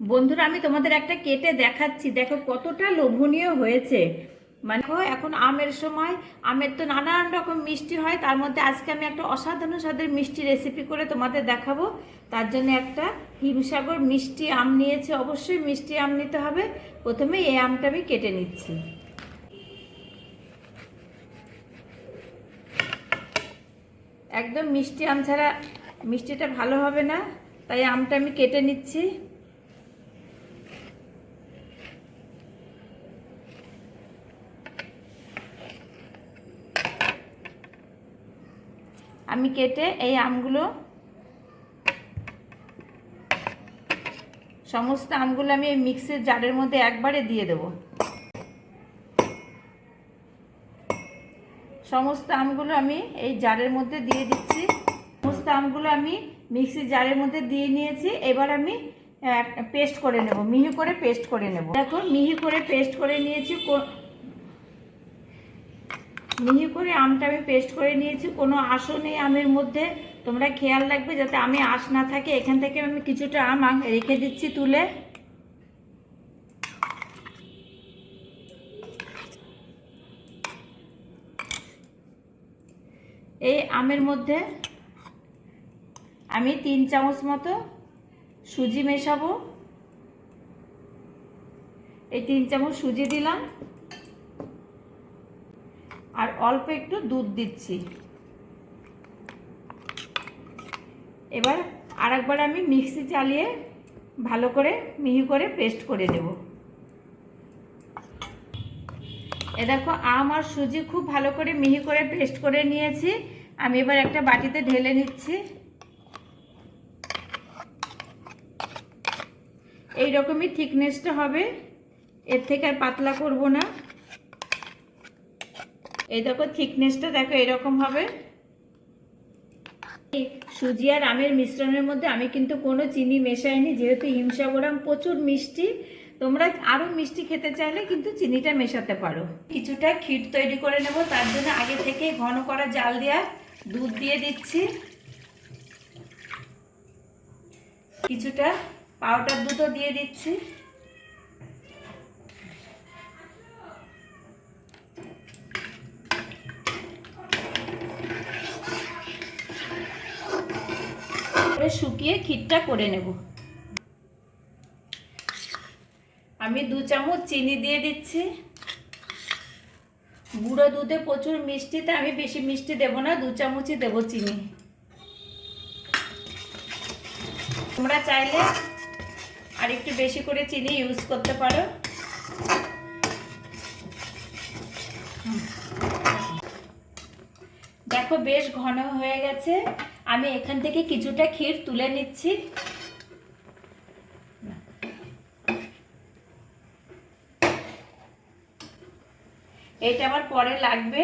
বন্ধুরা, আমি তোমাদের একটা কেটে দেখাচ্ছি। দেখো কতটা লোভনীয় হয়েছে। মানে এখন আমের সময়। আমের তো নানান রকম মিষ্টি হয়। তার মধ্যে আজকে আমি একটা অসাধারণ স্বাদের মিষ্টি রেসিপি করে তোমাদের দেখাবো। তার জন্য একটা হিমসাগর মিষ্টি আম নিয়েছে। অবশ্যই মিষ্টি আম নিতে হবে। প্রথমে এই আমটা আমি কেটে নিচ্ছি। একদম মিষ্টি আম ছাড়া মিষ্টিটা ভালো হবে না। তাই আমটা আমি কেটে নিচ্ছি। আমি কেটে এই আমগুলো, সমস্ত আমগুলো আমি এই মিক্সির জারের মধ্যে একবারে দিয়ে দেব। সমস্ত আমগুলো আমি এই জারের মধ্যে দিয়ে দিচ্ছি। সমস্ত আমগুলো আমি মিক্সির জারের মধ্যে দিয়ে নিয়েছি। এবার আমি পেস্ট করে নেব, মিহি করে পেস্ট করে নেব। দেখো, মিহি করে পেস্ট করে নিয়েছি মিহি করে আমটা আমি পেস্ট করে নিয়েছি। কোনো আঁশও নেই আমের মধ্যে। তোমরা খেয়াল রাখবে যাতে আমি আঁশ না থাকে। এখান থেকে আমি কিছুটা আম রেখে দিচ্ছি তুলে। এই আমের মধ্যে আমি তিন চামচ মতো সুজি মেশাবো। এই তিন চামচ সুজি দিলাম। আর অল্প একটু দুধ দিচ্ছি। এবার আরেকবার আমি মিক্সি চালিয়ে ভালো করে মিহি করে পেস্ট করে দেব এ দেখো, আম আর সুজি খুব ভালো করে মিহি করে পেস্ট করে নিয়েছি। আমি এবার একটা বাটিতে ঢেলে নিচ্ছি। এই রকমই থিকনেসটা হবে। এর থেকে আর পাতলা করব না। এই দেখো থিকনেসটা দেখো এরকম হবে। সুজি আর আমের মিশ্রণের মধ্যে আমি কিন্তু কোনো চিনি মেশাইনি, যেহেতু হিমসাগরাম প্রচুর মিষ্টি। তোমরা আরও মিষ্টি খেতে চাইলে কিন্তু চিনিটা মেশাতে পারো। কিছুটা ক্ষীর তৈরি করে নেব, তার জন্য আগে থেকে ঘন করা জাল দেওয়া দুধ দিয়ে দিচ্ছি। কিছুটা পাউডার দুধও দিয়ে দিচ্ছি। শুকিয়ে ক্ষীরটা করে নেব। আমি দু চামচ চিনি দিয়ে দিচ্ছি। গুঁড়ো দুধে প্রচুর মিষ্টিতে আমি বেশি মিষ্টি দেব না, দু চামচই দেব চিনি। তোমরা চাইলে আর একটু বেশি করে চিনি ইউজ করতে পারো। দেখো বেশ ঘন হয়ে গেছে। আমি এখান থেকে কিছুটা ক্ষীর তুলে নিচ্ছি। এটা আমার পরে লাগবে।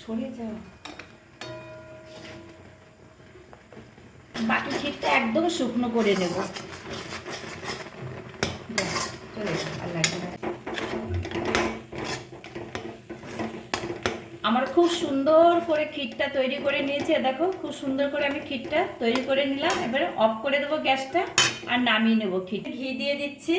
সরে যাও। বাকি ক্ষীরটা একদম শুকনো করে নেব ব্যাস, চলে এসো, আর লাগবে না। আমার খুব সুন্দর করে ক্ষীরটা তৈরি করে নিয়েছি, দেখো, খুব সুন্দর করে আমি ক্ষীরটা তৈরি করে নিলাম। এবারে অফ করে দেবো গ্যাসটা আর নামিয়ে নেব ক্ষীর ঘি দিয়ে দিচ্ছি।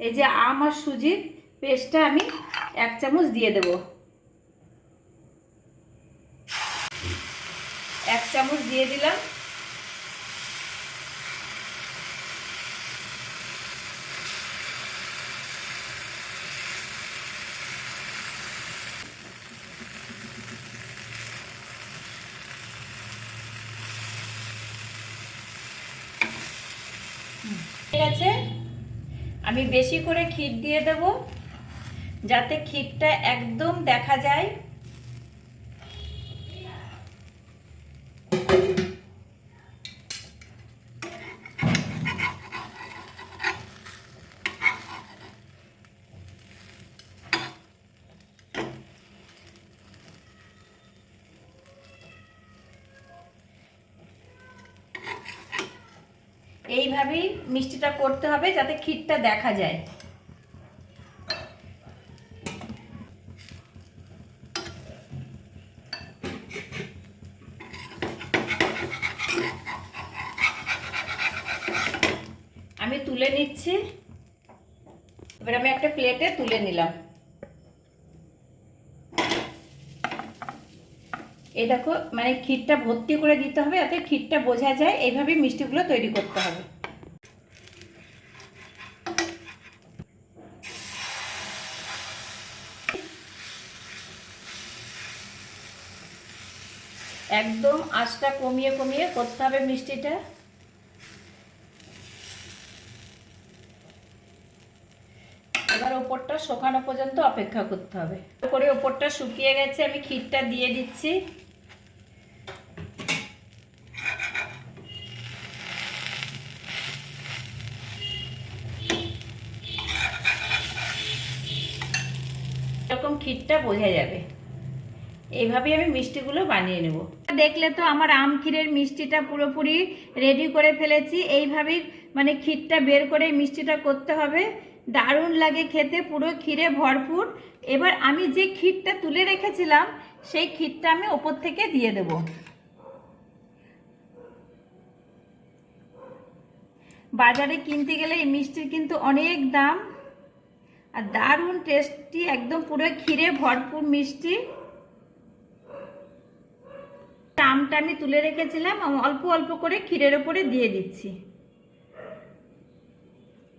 এই যে আম আর সুজির পেস্টটা আমি এক চামচ দিয়ে দেব এক চামচ দিয়ে দিলাম। ঠিক আছে আমি বেশি করে ক্ষীর দিয়ে দেব, যাতে ক্ষীরটা একদম দেখা যায়। এইভাবেই মিষ্টিটা করতে হবে যাতে ক্ষীরটা দেখা যায়। আমি তুলে নিচ্ছি। এবার আমি একটা প্লেটে তুলে নিলাম। এই দেখো মানে ক্ষীরটা ভর্তি করে দিতে হবে যাতে ক্ষীরটা বোঝা যায় এইভাবে মিষ্টিগুলো তৈরি করতে হবে। একদম আঁচটা কমিয়ে কমিয়ে করতে হবে মিষ্টিটা। এবার ওপরটা শুকানো পর্যন্ত অপেক্ষা করতে হবে। করে ওপরটা শুকিয়ে গেছে, আমি ক্ষীরটা দিয়ে দিচ্ছি এরকম ক্ষীরটা বোঝা যাবে। এইভাবেই আমি মিষ্টিগুলো বানিয়ে নেব। দেখলে তো আমার আম ক্ষীরের মিষ্টিটা পুরোপুরি রেডি করে ফেলেছি। এইভাবেই মানে ক্ষীরটা বের করে মিষ্টিটা করতে হবে। দারুণ লাগে খেতে, পুরো ক্ষীরে ভরপুর। এবার আমি যে ক্ষীরটা তুলে রেখেছিলাম, সেই ক্ষীরটা আমি ওপর থেকে দিয়ে দেব। বাজারে কিনতে গেলে এই মিষ্টির কিন্তু অনেক দাম। আর দারুণ টেস্টি একদম পুরো ক্ষীরে ভরপুর মিষ্টি। আমটা আমি তুলে রেখেছিলাম অল্প অল্প করে ক্ষীরের ওপরে দিয়ে দিচ্ছি।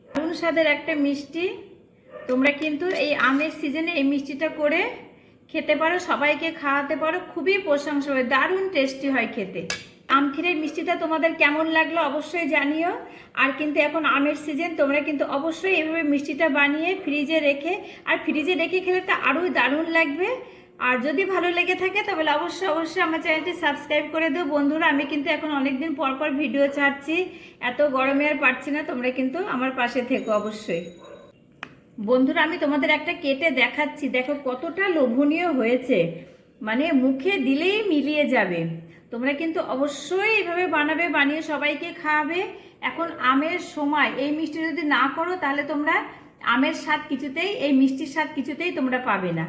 দারুণ স্বাদের একটা মিষ্টি। তোমরা কিন্তু এই আমের সিজনে এই মিষ্টিটা করে খেতে পারো, সবাইকে খাওয়াতে পারো, খুবই প্রশংসা হয় দারুণ টেস্টি হয় খেতে। আম ক্ষীরের মিষ্টিটা তোমাদের কেমন লাগল অবশ্যই জানিও। আর কিন্তু এখন আমের সিজন তোমরা কিন্তু অবশ্যই এভাবে মিষ্টিটা বানিয়ে ফ্রিজে রেখে, আর ফ্রিজে রেখে খেলে তো আরোই দারুণ লাগবে। আর যদি ভালো লেগে থাকে তাহলে অবশ্যই অবশ্যই আমার চ্যানেলটি সাবস্ক্রাইব করে দিও। বন্ধুরা, আমি কিন্তু এখন অনেকদিন পর পর ভিডিও ছাড়ছি। এত গরমে আর পারছি না, তোমরা কিন্তু আমার পাশে থেকো অবশ্যই। বন্ধুরা, আমি তোমাদের একটা কেটে দেখাচ্ছি। দেখো কতটা লোভনীয় হয়েছে। মানে মুখে দিলেই মিলিয়ে যাবে। তোমরা কিন্তু অবশ্যই এভাবে বানাবে, বানিয়ে সবাইকে খাওয়াবে। এখন আমের সময়, এই মিষ্টি যদি না করো, তাহলে তোমরা আমের স্বাদ কিছুতেই, এই মিষ্টির স্বাদ কিছুতেই তোমরা পাবে না।